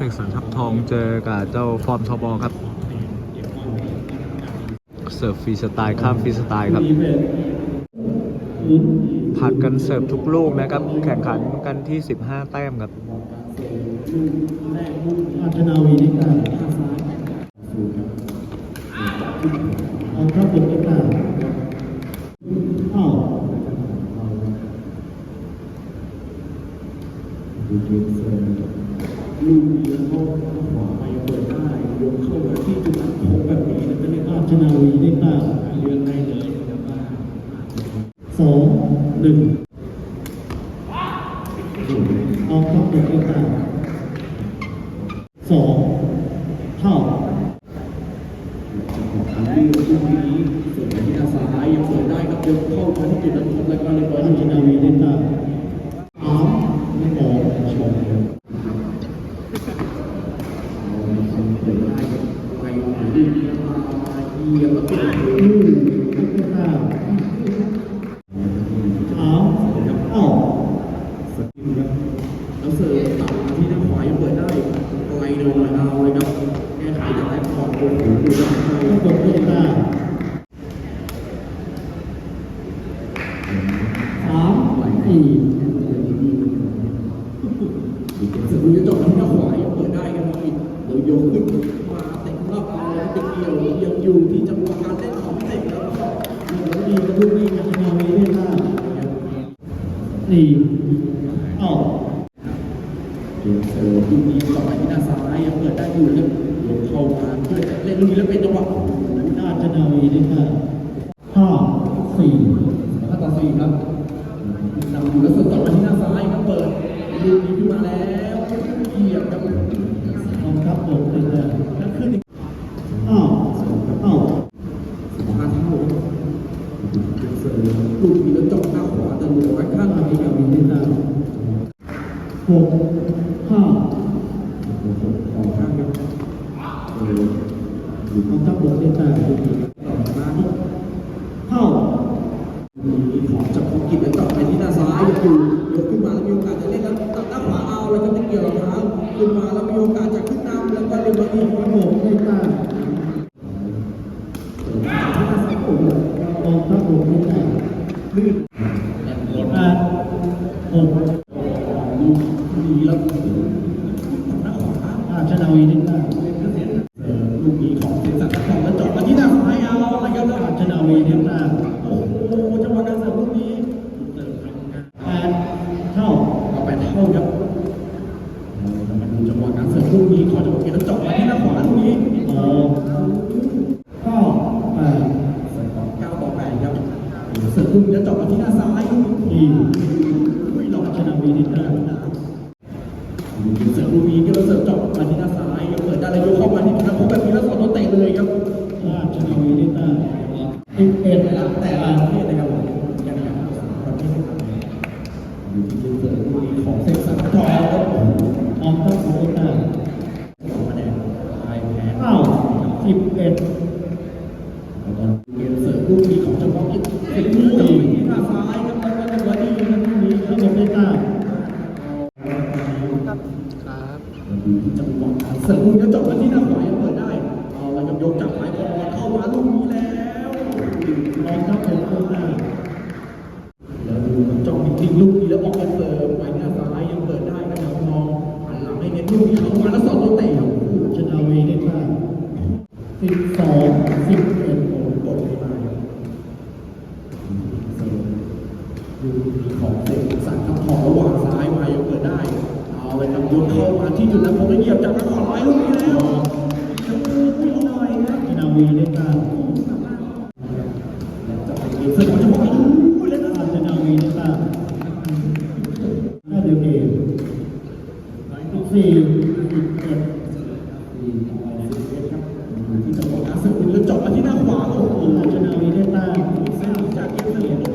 สกสรรทับทองเจอกับเจ้าฟอร์มทอบอครับ เสิร์ฟฟรีสไตล์ข้ามฟรีสไตล์ครับผัดกันเสิร์ฟทุกลูกนะครับ แข่งขันกันที่ 15 แต้มครับอาชนาวีนี่การข้างเขาเป็นนี่การอ้าวดูเกมเสริมลูกนี้แล้วก็ขวาไปเปิดได้ยกเข้ามาที่จุดนัดโค้งแบบนี้จะเรียกอาชนาวีนี่การเรือนในเลยครับสองหนึ่งเอาเข้าเป็นนี่การสองเท่าอันนี้ลูกนี้ส่วนที่ด้านซ้ายยังเปิดได้ครับยกเข้ามาที่จุดนั้นแล้วก็เรียบร้อยชนาวีได้ตามสามสองชมครับเปิดได้ครับไปดึงมาเหยียบแล้วก็ลูกได้ตาม สามเอ้าส เอาแล้วไปเกี่ยวยังอยู่ที่จังหวะการเล่นของเตะแล้วก็ดีกระทุ้งดีกับนาวีได้ได้สี่เอ้าเดี๋ยวเสิร์ลูกนี้ต่อไปที่ด้าซ้ายยังเปิดได้อยู่ครับยกเข้ามาเพื่อจะเล่นลูกนี้แล้วเป็นจังหวะด้านชนาวีนี่ค่ะห้าสี่ห้าต่อสี่ครับนำอยู่แล้วสิร์ฟต่อไปที่ด้าซ้ายครับเปิดลูกนี้ขึ้นมาแล้วเหยียบครับครับผมเลยนะแล้วขึ้นอีกอ้าวอ้าวสองห้าเท่าเสิร์ฟลูกนี้แล้วจ่อหน้าขวาแต่หลวงข้างทางนี้กับวีนี่นะ หกห้าสองข้างครับเอออยู่ข้างทับบทเล่นได้ดูดีต่อมาที่เท่ามีของจับภูกิจแล้วต่อไปที่หน้าซ้ายอยู่ยกขึ้นมาแล้วมีโอกาสจะเล่นแล้วตัดหน้าขวาเอาแล้วก็จะเกียวรองเท้าขึ้นมาแล้วมีโอกาสจะขึ้นนำแล้วก็เรียบอยอีกที่หกได้ตาที่หน้าซ้ายผมกองทัพบกเล่นได้ลื่น หกลูกนี้แล้วหน้าขวาอาชนาวีนี่ได้เอ่อลูกนี้ของจอดมาที่หน้าซ้ายเอาอะไรครับแล้วอาชนาวีนี่ได้โอ้โหจังหวะการเสิร์ฟลูกนี้เสิร์ฟทำงานแปดเท่าเอาไปเท่าครับมาดูจังหวะการเสิร์ฟลูกนี้ขอจังหวะกมแล้วจอดมาที่หน้าขวาลูกนี้โอ้เก้าแปเสิร์ฟต่อเก้าต่อแปครับเสร์ฟลูกนี้แล้วจอดมาที่หน้าซ้ายอีกไม่ หลอกอาชนาวีนี่ได้เสิร์ฟลูวีก็เสิร์ฟจบมาที่หน้าซ้ายก็เปิดได้แล้วยกเข้ามาที่นักพบแบบนี้แล้วสอนตัวเตะเลยครับพลาดชนาวีนี่ได้อีกเอ็ดแล้วแต่ละประเภทนะครับผมยังไงประเภทที่ทำอยู่ที่เสิร์ฟลูวีของเซ็กสันทอยครับออมต้องโค้ได้คะแนนไทยแพ้อ้าวสิบเอ็ด หวะการเสิร์ฟลูกนี้จบมาที่หน้าขวายังเปิดได้เอาละครับยกจากหมายบอลเข้ามาลูกนี้แล้วลองครับผมเข้าหน้าแล้วดูครับจ้องจริงๆลูกนี้แล้วออกมาเสิร์ฟไปหน้าซ้ายยังเปิดได้นะครับมองหันหลังให้เน้นลูกนี้เข้ามาแล้วสอนตัวเตะชนาวีได้มากสิบสองสิบเอ็ดโอ้กดไม่ได้ครับเสิร์ฟลูของเตะสั่งครับขอระหว่างซ้ายมายังเปิดได้เอาเลยครับยกเข้ามาที่จุดนั้นผมไปเหยียบจากขวาไคือจบมาที่หน้าขวาของคุณชนะวีเดต้าซึ่งจากเกมเสีย